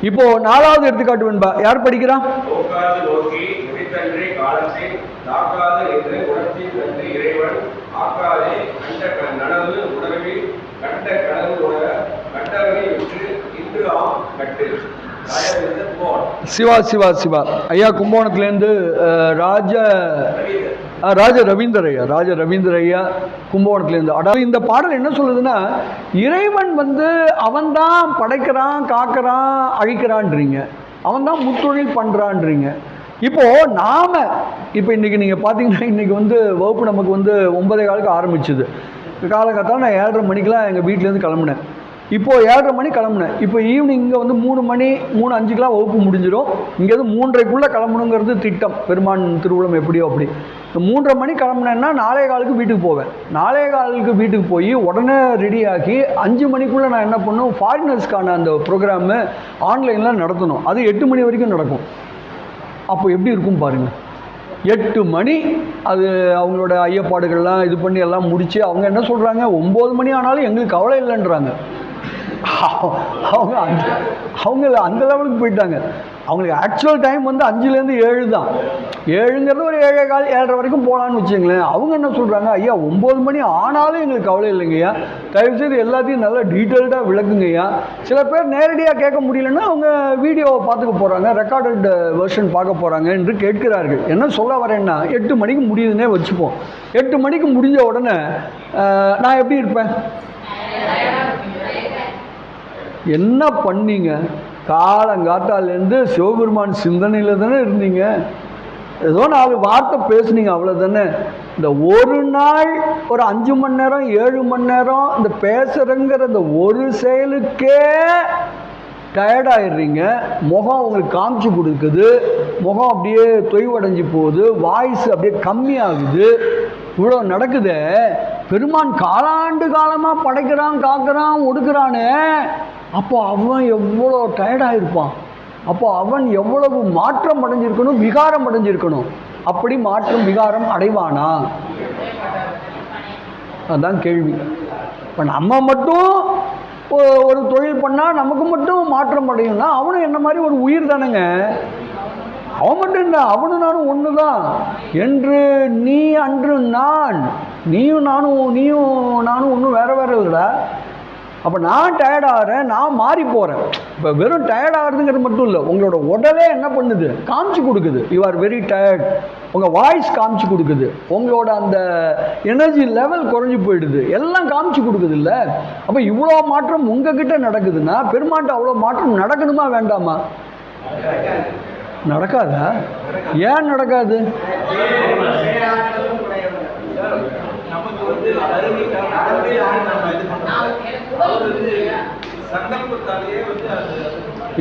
இப்போ நாலாவது எடுத்துக்காட்டு வெண்பா. யார் படிக்கிறா? நோக்கி என்று இறைவன் ஆக்காதே. கண்ட க- கனவு உணர கண்டவனை இன்று ஆம் கட்டு சிவா சிவா சிவா. ஐயா கும்பகோணத்துலேருந்து ராஜ ராஜ ரவீந்தர் ஐயா ராஜ ரவீந்தர் ஐயா கும்பகோணத்துலேருந்து. அதாவது இந்த பாடல் என்ன சொல்லுதுன்னா இறைவன் வந்து அவன்தான் படைக்கிறான் காக்கிறான் அழிக்கிறான்றீங்க. அவன்தான் முத்தொழில் பண்ணுறான்றீங்க இப்போது நாம் இப்போ இன்றைக்கி நீங்கள் பார்த்தீங்கன்னா இன்றைக்கி வந்து வகுப்பு நமக்கு வந்து ஒன்பதே காலுக்கு ஆரம்பிச்சுது. காலகட்டத்தில் நான் ஏழரை மணிக்கெலாம் எங்கள் வீட்டிலேருந்து கிளம்புனேன். இப்போ ஏழரை மணி கிளம்புனேன். இப்போ ஈவினிங் இங்கே வந்து மூணு மணி மூணு அஞ்சுக்கெலாம் வகுப்பு முடிஞ்சிடும். இங்கேருந்து மூன்றரைக்குள்ளே கிளம்பணுங்கிறது திட்டம். பெருமான் திருவிழம் எப்படியோ அப்படி. இந்த மூன்றரை மணி கிளம்புனேன்னா நாலே காலுக்கு வீட்டுக்கு போவேன். நாலே காலுக்கு வீட்டுக்கு போய் உடனே ரெடி ஆக்கி அஞ்சு மணிக்குள்ளே நான் என்ன பண்ணும் ஃபாரினர்ஸ்க்கான அந்த ப்ரோக்ராமு ஆன்லைனில் நடத்தணும். அது எட்டு மணி வரைக்கும் நடக்கும். அப்போ எப்படி இருக்கும் பாருங்கள் எட்டு மணி அது அவங்களோட ஐயப்பாடுகள்லாம் இது பண்ணி எல்லாம் முடித்து அவங்க என்ன சொல்கிறாங்க ஒம்பது மணி ஆனாலும் எங்களுக்கு கவலை இல்லைன்றாங்க. அவங்க அந்த அவங்க அந்த லெவலுக்கு போயிட்டாங்க. அவங்களுக்கு ஆக்சுவல் டைம் வந்து அஞ்சுலேருந்து ஏழு தான். ஏழுங்கிறது ஒரு ஏழே கால் ஏழரை வரைக்கும் போகலான்னு வச்சுங்களேன் அவங்க என்ன சொல்கிறாங்க ஐயா ஒம்பது மணி ஆனாலும் எங்களுக்கு கவலை இல்லைங்கய்யா தயவுசெய்து எல்லாத்தையும் நல்லா டீட்டெயில்டாக விளக்குங்கய்யா சில பேர் நேரடியாக கேட்க முடியலன்னா அவங்க வீடியோவை பார்த்துக்க போகிறாங்க ரெக்கார்டட் வெர்ஷன் பார்க்க போகிறாங்க என்று கேட்கிறார்கள். என்ன சொல்ல வரேன்னா எட்டு மணிக்கு முடியுதுன்னே வச்சுப்போம். எட்டு மணிக்கு முடிஞ்ச உடனே நான் எப்படி இருப்பேன்? என்ன பண்ணீங்க? காலங்காத்தாலேருந்து சிவபெருமான் சிந்தனையில் தானே இருந்தீங்க. ஏதோ நாலு வார்த்தை பேசுனீங்க அவ்வளோதானே இந்த ஒரு நாள் ஒரு அஞ்சு மணி நேரம் ஏழு மணி நேரம் இந்த பேசுகிறங்கிற இந்த ஒரு செயலுக்கே டயர்டாயிடுறீங்க முகம் உங்களுக்கு காமிச்சு கொடுக்குது. முகம் அப்படியே தொய்வடைஞ்சு போகுது. வாய்ஸ் அப்படியே கம்மியாகுது. இவ்வளோ நடக்குதே. பெருமான் காலாண்டு காலமாக படைக்கிறான் காக்கிறான் ஒடுக்குறானே. அப்போ அவன் எவ்வளோ டயர்டாயிருப்பான் அப்போ அவன் எவ்வளவு மாற்றம் அடைஞ்சிருக்கணும் விகாரம் அடைஞ்சிருக்கணும். அப்படி மாற்றம் விகாரம் அடைவானா? அதான் கேள்வி. இப்போ நம்ம மட்டும் ஒரு தொழில் பண்ணால் நமக்கு மட்டும் மாற்றம் அடையும்னா அவனும் என்ன மாதிரி ஒரு உயிர் தானேங்க? அவன் மட்டும் இல்லை அவனும் நானும் ஒன்று தான் என்று நீ அன்று நான். நீயும் நானும் நீயும் நானும் ஒன்றும் வேற வேற இல்லைடா. அப்போ நான் டயர்ட் ஆகிறேன் நான் மாறி போகிறேன் இப்போ வெறும் டயர்ட் ஆகிறதுங்கிறது மட்டும் இல்லை உங்களோட உடலே என்ன பண்ணுது? காமிச்சு கொடுக்குது. யூ ஆர் வெரி டயர்ட் உங்கள் வாய்ஸ் காமிச்சு கொடுக்குது. உங்களோட அந்த எனர்ஜி லெவல் குறைஞ்சி போயிடுது. எல்லாம் காமிச்சு கொடுக்குது இல்லை? அப்போ இவ்வளோ மாற்றம் உங்ககிட்ட நடக்குதுன்னா பெருமாட்ட அவ்வளோ மாற்றம் நடக்கணுமா வேண்டாமா? நடக்காதா? ஏன் நடக்காது? நமக்கு வந்து அருமை அருமையான நம்ம இது வந்து சந்தர்ப்பத்தாலேயே வந்து அது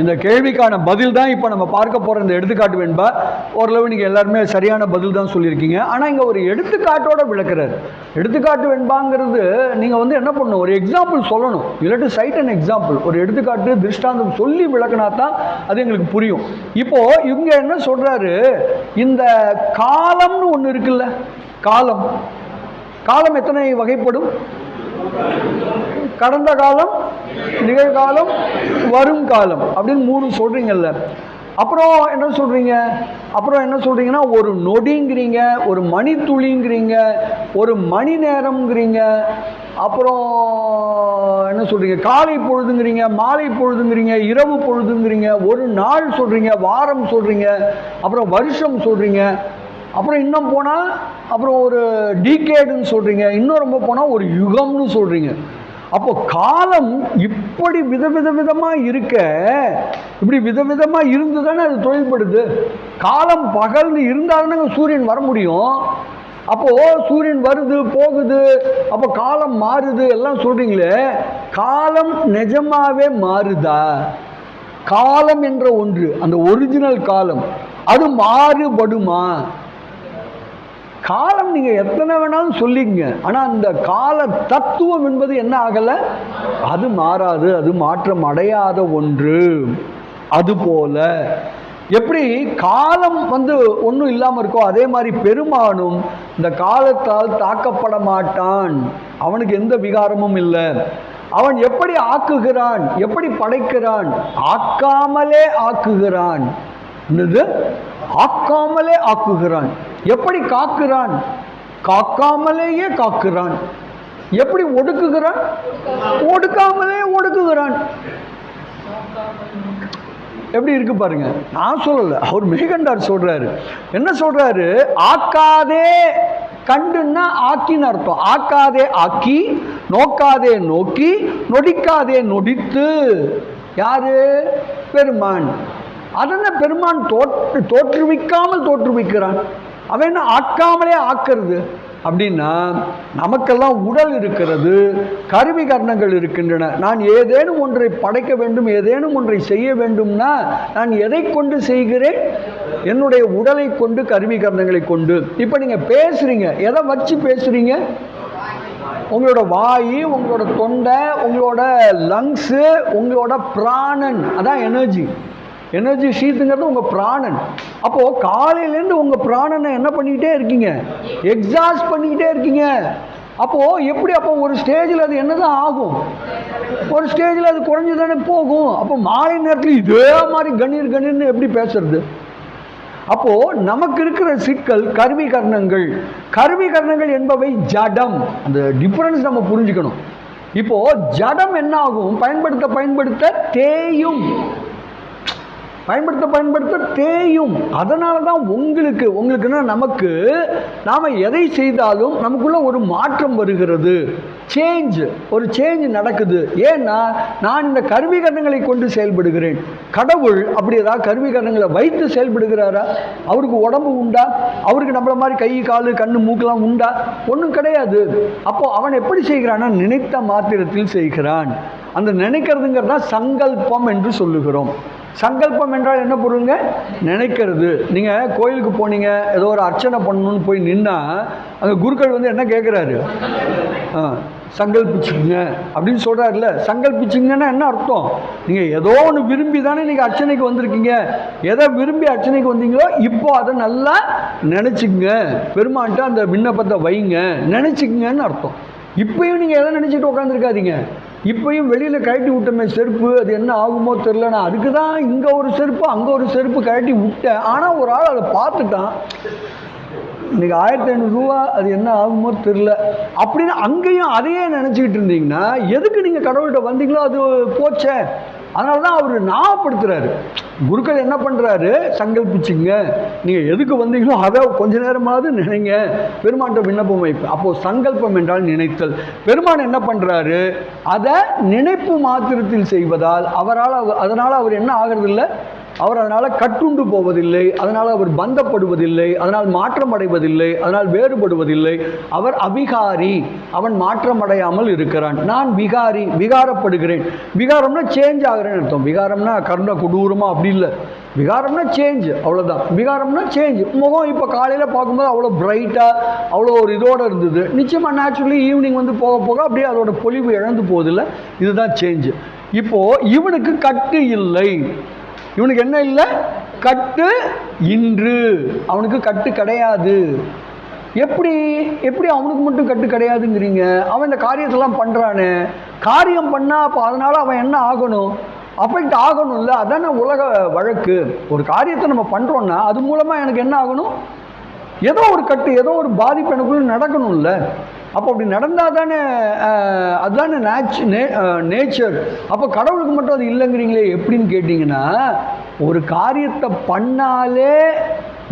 இந்த கேள்விக்கான பதில் தான் இப்போ நம்ம பார்க்க போகிற இந்த எடுத்துக்காட்டு வெண்பா ஓரளவு நீங்கள் எல்லாருமே சரியான பதில் தான் சொல்லியிருக்கீங்க. ஆனால் இங்கே ஒரு எடுத்துக்காட்டோட விளக்குறாரு. எடுத்துக்காட்டு வெண்பாங்கிறது நீங்கள் வந்து என்ன பண்ணணும்? ஒரு எக்ஸாம்பிள் சொல்லணும். இல்லாட்டி சைட் அண்ட் எக்ஸாம்பிள் ஒரு எடுத்துக்காட்டு திருஷ்டாந்தம் சொல்லி விளக்குனா தான் அது எங்களுக்கு புரியும். இப்போது இவங்க என்ன சொல்கிறாரு இந்த காலம்னு ஒன்று இருக்குல்ல? காலம். காலம் எத்தனை வகைப்படும்? கடந்த காலம் நிகழ்காலம் வரும் காலம் அப்படின்னு மூணு சொல்கிறீங்கல்ல அப்புறம் என்ன சொல்கிறீங்க அப்புறம் என்ன சொல்கிறீங்கன்னா ஒரு நொடிங்கிறீங்க ஒரு மணித்துளிங்கிறீங்க ஒரு மணி நேரம்ங்கிறீங்க அப்புறம் என்ன சொல்கிறீங்க காலை பொழுதுங்கிறீங்க மாலை பொழுதுங்கிறீங்க இரவு பொழுதுங்கிறீங்க ஒரு நாள் சொல்கிறீங்க வாரம் சொல்கிறீங்க அப்புறம் வருஷம் சொல்கிறீங்க அப்புறம் இன்னும் போனால் அப்புறம் ஒரு டீகேடுன்னு சொல்கிறீங்க இன்னும் ரொம்ப போனால் ஒரு யுகம்னு சொல்கிறீங்க அப்போ காலம் இப்படி விதவித விதமாக இருக்க இப்படி விதவிதமாக இருந்து தானே அது தொழில்படுது. காலம் பகல்னு இருந்தால் தானே சூரியன் வர முடியும். அப்போது சூரியன் வருது போகுது அப்போ காலம் மாறுது எல்லாம் சொல்கிறீங்களே காலம் நிஜமாகவே மாறுதா? காலம் என்ற ஒன்று அந்த ஒரிஜினல் காலம் அது மாறுபடுமா? காலம் நீங்க எத்தனை வேணாலும் சொல்லிங்க ஆனா அந்த கால தத்துவம் என்பது என்ன ஆகல? அது மாறாது அது மாற்றம் அடையாத ஒன்று. அதுபோல எப்படி காலம் வந்து ஒன்றும் இல்லாமல் இருக்கோ அதே மாதிரி பெருமானும் இந்த காலத்தால் தாக்கப்பட மாட்டான். அவனுக்கு எந்த விகாரமும் இல்லை. அவன் எப்படி ஆக்குகிறான்? எப்படி படைக்கிறான்? ஆக்காமலே ஆக்குகிறான். ஆக்காமலே ஆக்குகிறான். எப்படி காக்குறான்? காக்காமலேயே காக்குறான். எப்படி ஒடுக்குகிறான்? ஒடுக்காமலே ஒடுக்குகிறான். எப்படி இருக்கு பாருங்க. நான் சொல்லல அவர் மேகண்டார் சொல்றாரு. என்ன சொல்றாரு? ஆக்காதே கண்டுன்னா ஆக்கின்னு அர்த்தம். ஆக்காதே ஆக்கி நோக்காதே நோக்கி நொடிக்காதே நொடித்து. யாரு? பெருமான். அதென்ன பெருமான் தோற்று தோற்றுவிக்காமல் தோற்றுவிக்கிறான்? அவன் என்ன ஆக்காமலே ஆக்கிறது? அப்படின்னா நமக்கெல்லாம் உடல் இருக்கிறது கருவி கர்ணங்கள் இருக்கின்றன. நான் ஏதேனும் ஒன்றை படைக்க வேண்டும் ஏதேனும் ஒன்றை செய்ய வேண்டும்னா நான் எதை கொண்டு செய்கிறேன்? என்னுடைய உடலை கொண்டு கருவி கர்ணங்களை கொண்டு. இப்போ நீங்கள் பேசுகிறீங்க எதை வச்சு பேசுகிறீங்க உங்களோட வாய் உங்களோட தொண்டை உங்களோட லங்ஸு உங்களோட பிராணன். அதான் எனர்ஜி எனர்ஜி ஷீட்டுங்கிறது உங்கள் பிராணன். அப்போது காலையிலேருந்து உங்கள் பிராணனை என்ன பண்ணிக்கிட்டே இருக்கீங்க? எக்ஸாஸ்ட் பண்ணிக்கிட்டே இருக்கீங்க. அப்போது எப்படி அப்போ ஒரு ஸ்டேஜில் அது என்னதான் ஆகும்? ஒரு ஸ்டேஜில் அது குறைஞ்சு தானே போகும்? அப்போ மாலை நேரத்தில் இதே மாதிரி கணீர் கணீர்னு எப்படி பேசுறது? அப்போது நமக்கு இருக்கிற சிக்கல் கருவி கர்ணங்கள். கருவி கர்ணங்கள் என்பவை ஜடம். அந்த டிஃப்ரென்ஸ் நம்ம புரிஞ்சுக்கணும். இப்போது ஜடம் என்ன ஆகும்? பயன்படுத்த பயன்படுத்த தேயும். பயன்படுத்த பயன்படுத்த தேயும். அதனால தான் உங்களுக்கு உங்களுக்குன்னா நமக்கு நாம் எதை செய்தாலும் நமக்குள்ள ஒரு மாற்றம் வருகிறது. சேஞ்ச் ஒரு சேஞ்ச் நடக்குது. ஏன்னா நான் இந்த கருவி கரணங்களை கொண்டு செயல்படுகிறேன். கடவுள் அப்படி ஏதாவது கருவி கரணங்களை வைத்து செயல்படுகிறாரா? அவருக்கு உடம்பு உண்டா? அவருக்கு நம்மள மாதிரி கை காலு கண்ணு மூக்கெல்லாம் உண்டா? ஒன்றும் கிடையாது. அப்போ அவன் எப்படி செய்கிறான்னா நினைத்த மாத்திரத்தில் செய்கிறான். அந்த நினைக்கிறதுங்கிறது தான் சங்கல்பம் என்று சொல்லுகிறோம். சங்கல்பம் என்றால் என்ன பொருளுங்க? நினைக்கிறது. நீங்கள் கோயிலுக்கு போனீங்க ஏதோ ஒரு அர்ச்சனை பண்ணணும்னு போய் நின்னா அங்கே குருக்கள் வந்து என்ன கேட்குறாரு ஆ சங்கல்பிச்சுங்க அப்படின்னு சொல்கிறாருல்ல சங்கல்பிச்சுங்கன்னா என்ன அர்த்தம்? நீங்கள் ஏதோ ஒன்று விரும்பி தானே நீங்கள் அர்ச்சனைக்கு வந்திருக்கீங்க. எதை விரும்பி அர்ச்சனைக்கு வந்தீங்களோ இப்போ அதை நல்லா நினச்சிங்க பெருமான்ட்டு அந்த விண்ணப்பத்தை வைங்க. நினச்சிக்கங்கன்னு அர்த்தம். இப்பயும் நீங்கள் எதை நினச்சிட்டு உட்காந்துருக்காதீங்க இப்பயும் வெளியில் கழட்டி விட்டோமே செருப்பு அது என்ன ஆகுமோ தெரில நான் அதுக்கு தான் இங்கே ஒரு செருப்பு அங்கே ஒரு செருப்பு கழட்டி விட்டேன். ஆனால் ஒரு ஆள் அதை பார்த்துட்டான். இன்றைக்கி ஆயிரத்தி ஐநூறுரூவா அது என்ன ஆகுமோ தெரில அப்படின்னு அங்கேயும் அதையே நினச்சிக்கிட்டு இருந்தீங்கன்னா எதுக்கு நீங்கள் கடவுள்கிட்ட வந்தீங்களோ அது போச்சே. அதனால தான் அவர் ஞாபகப்படுத்துகிறாரு குருக்கள் என்ன பண்ணுறாரு சங்கல்பிச்சுங்க. நீங்கள் எதுக்கு வந்தீங்களோ அதை கொஞ்ச நேரமாவது நினைங்க. பெருமான்கிட்ட விண்ணப்பம் வைப்பு அப்போது சங்கல்பம் என்றால் நினைத்தல். பெருமான் என்ன பண்ணுறாரு அதை நினைப்பு மாத்திரத்தில் செய்வதால் அவரால் அவ- அதனால் அவர் என்ன ஆகிறது இல்லை அவர் அதனால் கட்டுண்டு போவதில்லை அதனால் அவர் பந்தப்படுவதில்லை அதனால் மாற்றம் அடைவதில்லை அதனால் வேறுபடுவதில்லை. அவர் அபிகாரி அவன் மாற்றம் அடையாமல் இருக்கிறான். நான் விகாரி விகாரப்படுகிறேன். விகாரம்னா சேஞ்ச் ஆகிறேன்னு அர்த்தம். விகாரம்னா கர்ண கொடூரமா அப்படி இல்லை. விகாரம்னா சேஞ்ச் அவ்வளோதான் விகாரம்னா சேஞ்ச் முகம் இப்போ காலையில் பார்க்கும்போது அவ்வளோ பிரைட்டாக அவ்வளோ ஒரு இதோடு இருந்தது. நிச்சயமாக நேச்சுரலி ஈவினிங் வந்து போக போக அப்படியே அதோட பொலிவு இழந்து போகுதில்ல இதுதான் சேஞ்சு இப்போது இவனுக்கு கட்டு இல்லை. இவனுக்கு என்ன இல்லை? கட்டு இன்று. அவனுக்கு கட்டு கிடையாது. எப்படி? எப்படி அவனுக்கு மட்டும் கட்டு கிடையாதுங்கிறீங்க? அவன் இந்த காரியத்தெல்லாம் பண்ணுறானே காரியம் பண்ணால் அப்போ அதனால் அவன் என்ன ஆகணும்? அஃபெக்ட் ஆகணும்ல? அதானே உலக வழக்கு. ஒரு காரியத்தை நம்ம பண்ணுறோன்னா அது மூலமாக எனக்கு என்ன ஆகணும்? ஏதோ ஒரு கட்டு ஏதோ ஒரு பாதிப்பு எனக்குள்ள நடக்கணும்ல. அப்போ அப்படி நடந்தால் தானே அதுதானே நேச்சு நே நேச்சர் அப்போ கடவுளுக்கு மட்டும் அது இல்லைங்கிறீங்களே எப்படின்னு கேட்டிங்கன்னா ஒரு காரியத்தை பண்ணாலே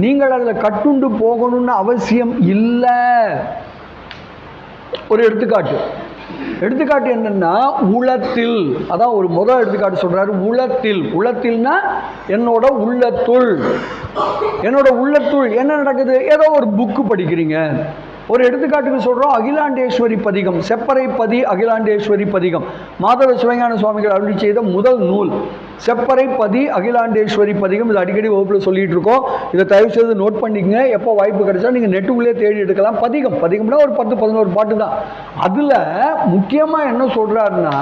நீங்கள் அதில் கட்டுண்டு போகணும்னு அவசியம் இல்லை. ஒரு எடுத்துக்காட்டு. எடுத்துக்காட்டு என்னன்னா உளத்தில் அதான் ஒரு முதல் எடுத்துக்காட்டு சொல்றாரு உளத்தில். உளத்தில்னா என்னோட உள்ளத்துள். என்னோட உள்ளத்துள் என்ன நடக்குது? ஏதோ ஒரு புக்கு படிக்கிறீங்க. ஒரு எடுத்துக்காட்டுக்கு சொல்கிறோம் அகிலாண்டேஸ்வரி பதிகம் செப்பறை பதி அகிலாண்டேஸ்வரி பதிகம். மாதவ சிவஞான சுவாமிகள் அருளி செய்த முதல் நூல். செப்பறை பதி அகிலாண்டேஸ்வரி பதிகம். இது அடிக்கடி வகுப்பில் சொல்லிட்டு இருக்கோம். இதை தயவு செய்து நோட் பண்ணிக்கங்க. எப்போ வாய்ப்பு கிடைச்சா நீங்கள் நெட்டுக்குள்ளே தேடி எடுக்கலாம். பதிகம். பதிகம்னா ஒரு பத்து பதினோரு பாட்டு தான். அதில் முக்கியமாக என்ன சொல்கிறாருன்னா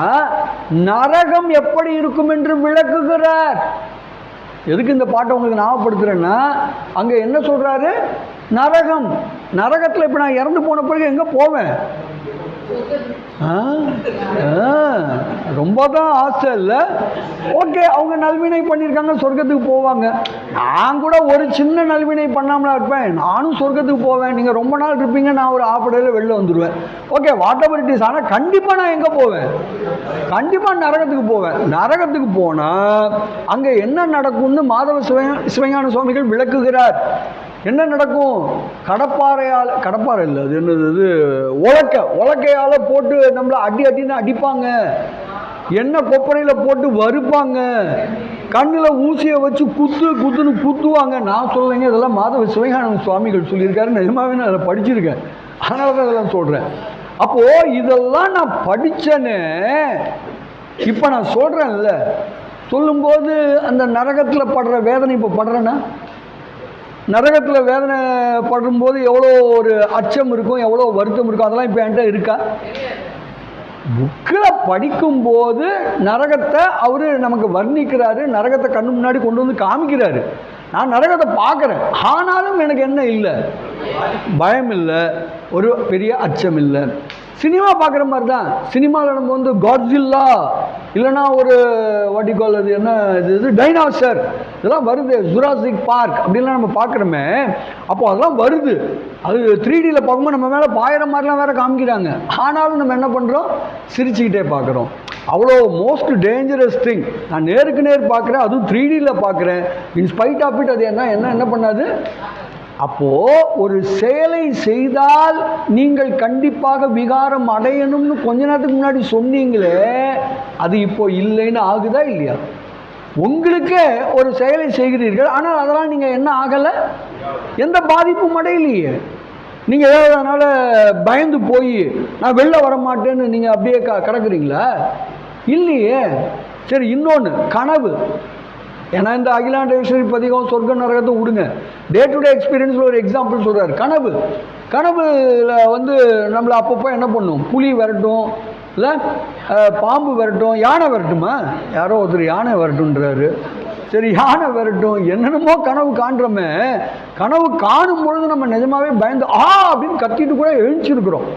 நரகம் எப்படி இருக்கும் என்று விளக்குகிறார். எதுக்கு இந்த பாட்டை உங்களுக்கு ஞாபகப்படுத்துகிறேன்னா அங்கே என்ன சொல்கிறாரு நரகம். நரகத்தில் இப்போ நான் இறந்து போன பிறகு எங்கே போவேன்? ரொம்ப தான் ஆசை இல்லை. ஓகே அவங்க நல்வினை பண்ணியிருக்காங்க சொர்க்கத்துக்கு போவாங்க. நான் கூட ஒரு சின்ன நல்வினை பண்ணாமலா இருப்பேன். நானும் சொர்க்கத்துக்கு போவேன். நீங்கள் ரொம்ப நாள் இருப்பீங்க நான் ஒரு ஆஃப் வெளில வந்துடுவேன் okay whatever it is ஆனால் கண்டிப்பாக நான் எங்கே போவேன்? கண்டிப்பாக நரகத்துக்கு போவேன். நரகத்துக்கு போனால் அங்கே என்ன நடக்கும்னு மாதவ சிவ சிவஞான சுவாமிகள் விளக்குகிறார். என்ன நடக்கும்? கடப்பாறையால் கடப்பாறை இல்லை அது என்னது இது உலக்க உலக்கையால் போட்டு நம்மளை அடி அடின்னு அடிப்பாங்க. எண்ணெய் கொப்பரையில் போட்டு வறுப்பாங்க. கண்ணில் ஊசியை வச்சு குத்து குத்துன்னு குத்துவாங்க. நான் சொல்லுங்க இதெல்லாம் மாதவ சிவகானந்த சுவாமிகள் சொல்லியிருக்காரு நிஜமாவே நான் அதை படிச்சிருக்கேன். அதனால தான் இதெல்லாம் சொல்கிறேன் அப்போது இதெல்லாம் நான் படித்தேன்னு இப்போ நான் சொல்கிறேன்ல சொல்லும்போது அந்த நரகத்தில் படுற வேதனை இப்போ படுறேன்னா நரகத்தில் வேதனை படும்போது எவ்வளோ ஒரு அச்சம் இருக்கும் எவ்வளோ வருத்தம் இருக்கும் அதெல்லாம் இப்போ என்கிட்ட இருக்கா? புக்கில் படிக்கும்போது நரகத்தை அவர் நமக்கு வர்ணிக்கிறாரு நரகத்தை கண்ணு முன்னாடி கொண்டு வந்து காமிக்கிறாரு. நான் நரகத்தை பார்க்குறேன். ஆனாலும் எனக்கு என்ன இல்லை? பயம் இல்லை. ஒரு பெரிய அச்சம் இல்லை. சினிமா பார்க்குற மாதிரி தான் சினிமாவில் நம்ம வந்து காட்ஸில்லா இல்லைன்னா ஒரு வாட்டிகோல் அது என்ன இது இது டைனாசர் இதெல்லாம் வருது. ஜுராசிக் பார்க் அப்படின்லாம் நம்ம பார்க்குறோமே. அப்போ அதெல்லாம் வருது. அது த்ரீ டியில் பார்க்கும்போது நம்ம மேலே பாயிற மாதிரிலாம் வேறு காமிக்கிறாங்க. ஆனாலும் நம்ம என்ன பண்ணுறோம் சிரிச்சுக்கிட்டே பார்க்குறோம். அவ்வளோ மோஸ்ட் டேஞ்சரஸ் திங் நான் நேருக்கு நேர் பார்க்குறேன் அதுவும் த்ரீ டியில் பார்க்குறேன். இன்ஸ்பைட் ஆஃப் இட் அது என்ன என்ன என்ன பண்ணாது? அப்போ ஒரு செயலை செய்தால் நீங்கள் கண்டிப்பாக விகாரம் அடையணும்னு கொஞ்ச நேரத்துக்கு முன்னாடி சொன்னீங்களே அது இப்போ இல்லைன்னு ஆகுதா இல்லையா? உங்களுக்கே ஒரு செயலை செய்கிறீர்கள் ஆனால் அதெல்லாம் நீங்கள் என்ன ஆகலை? எந்த பாதிப்பும் அடையலையே. நீங்கள் ஏதாவது அதனால் பயந்து போய் நான் வெளில வர மாட்டேன்னு நீங்கள் அப்படியே க கிடக்குறீங்களா? இல்லையே. சரி இன்னொன்று கனவு. ஏன்னா இந்த அகிலாண்டேஸ்வரி பதிகம் சொர்க்க நரகத்தை விடுங்க. டே டு டே எக்ஸ்பீரியன்ஸில் ஒரு எக்ஸாம்பிள் சொல்கிறார் கனவு. கனவுல வந்து நம்மளை அப்பப்போ என்ன பண்ணும்? புலி வரட்டும் இல்லை பாம்பு வரட்டும் யானை வரட்டுமா? யாரோ ஒருத்தர் யானை வரட்டுன்றாரு சரி யானை விரட்டும். என்னென்னமோ கனவு காண்றோமே. கனவு காணும் பொழுது நம்ம நிஜமாவே பயந்து ஆ! அப்படின்னு கத்திட்டு கூட எழுந்திருக்கிறோம்.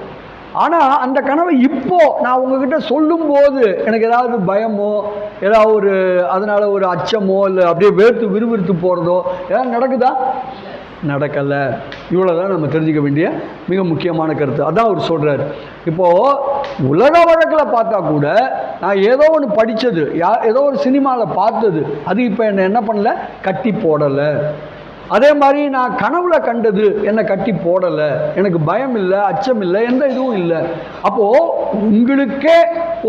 ஆனால் அந்த கனவை இப்போ நான் உங்ககிட்ட சொல்லும்போது எனக்கு ஏதாவது பயமோ ஏதாவது ஒரு அதனால் ஒரு அச்சமோ இல்லை அப்படியே வேர்த்து விறுவிறுத்து போகிறதோ ஏதாவது நடக்குதா? நடக்கலை. இவ்வளோ தான் நம்ம தெரிஞ்சுக்க வேண்டிய மிக முக்கியமான கருத்து. அதான் அவர் சொல்கிறார் இப்போது உலக வழக்கில் பார்த்தா கூட நான் ஏதோ ஒன்று படித்தது யா ஏதோ ஒரு சினிமாவில் பார்த்தது அது இப்போ என்னை என்ன பண்ணல? கட்டி போடலை. அதே மாதிரி நான் கனவுல கண்டது என்னை கட்டி போடலை. எனக்கு பயம் இல்லை அச்சம் இல்லை எந்த இதுவும் இல்லை. அப்போது உங்களுக்கே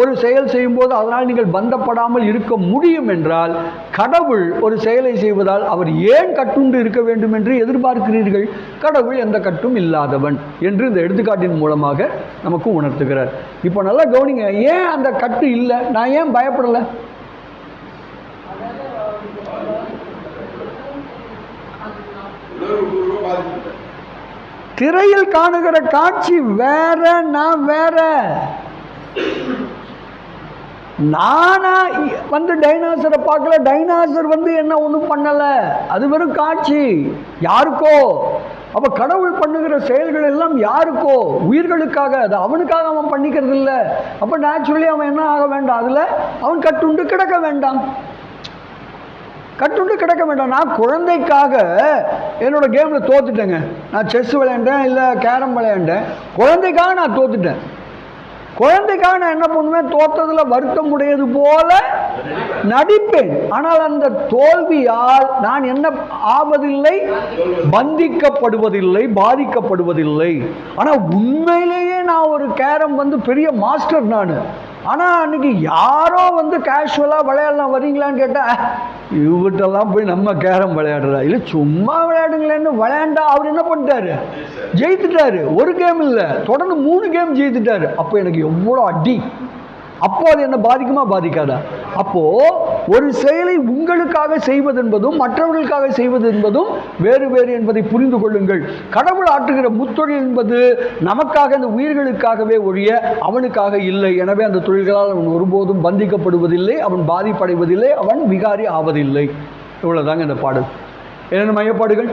ஒரு செயல் செய்யும்போது அதனால் நீங்கள் பந்தப்படாமல் இருக்க முடியும் என்றால் கடவுள் ஒரு செயலை செய்வதால் அவர் ஏன் கட்டுண்டு இருக்க வேண்டும் என்று எதிர்பார்க்கிறீர்கள்? கடவுள் எந்த கட்டும் இல்லாதவன் என்று இந்த எடுத்துக்காட்டின் மூலமாக நமக்கு உணர்த்துகிறார். இப்போ நல்லா கவனிங்க ஏன் அந்த கட்டு இல்லை? நான் ஏன் பயப்படலை உணர்வுபூர்வ பாதிப்பு திரையில் காணுகிற காட்சி வேற நான் வேற. நானா வந்து டைனாசரை பார்க்கல டைனாசர் வந்து என்ன ஒன்றும் பண்ணலை. அது வெறும் காட்சி. யாருக்கோ? அப்போ கடவுள் பண்ணுகிற செயல்கள் எல்லாம் யாருக்கோ? உயிர்களுக்காக அது அவனுக்காக அவன் பண்ணிக்கிறது இல்லை அப்போ நேச்சுரலி அவன் என்ன ஆக வேண்டாம்? அதில் அவன் கட்டுண்டு கிடக்க வேண்டாம். கட்டுண்டு கிடக்க வேண்டாம். நான் குழந்தைக்காக என்னோட கேமில் தோத்துட்டேங்க. நான் செஸ் விளையாண்டேன் இல்லை கேரம் விளையாண்டேன். குழந்தைக்காக நான் தோத்துட்டேன். குழந்தைக்காக நான் என்ன பண்ணுவேன்? தோத்ததில் வருத்தம் உடையது போல நடிப்பேன். ஆனால் அந்த தோல்வியால் நான் என்ன ஆவதில்லை? பந்திக்கப்படுவதில்லை பாதிக்கப்படுவதில்லை. ஆனால் உண்மையிலேயே நான் ஒரு கேரம் வந்து பெரிய மாஸ்டர் நான். ஆனால் அன்னைக்கு யாரோ வந்து கேஷுவலாக விளையாடலாம் வரீங்களான்னு கேட்டால் இவர்கிட்டலாம் போய் நம்ம கேரம் விளையாடுறா. இல்லை சும்மா விளையாடுங்களேன்னு விளையாண்டா அவர் என்ன பண்ணிட்டாரு? ஜெயித்துட்டாரு. ஒரு கேம் இல்லை. தொடர்ந்து மூணு கேம் ஜெயித்துட்டாரு. அப்போ எனக்கு எவ்வளோ அடி? அப்போ அது என்ன பாதிக்குமா? பாதிக்காதா? அப்போ ஒரு செயலை உங்களுக்காக செய்வது என்பதும் மற்றவர்களுக்காக செய்வது என்பதும் வேறு வேறு என்பதை புரிந்து கொள்ளுங்கள். கடவுள் ஆற்றுகிற முத்தொழில் என்பது நமக்காக இந்த உயிர்களுக்காகவே ஒழிய அவனுக்காக இல்லை. எனவே அந்த தொழில்களால் அவன் ஒருபோதும் பந்திக்கப்படுவதில்லை அவன் பாதிப்படைவதில்லை அவன் விகாரி ஆவதில்லை. இவ்வளவுதாங்க இந்த பாடல். என்னென்ன மையப்பாடுகள்?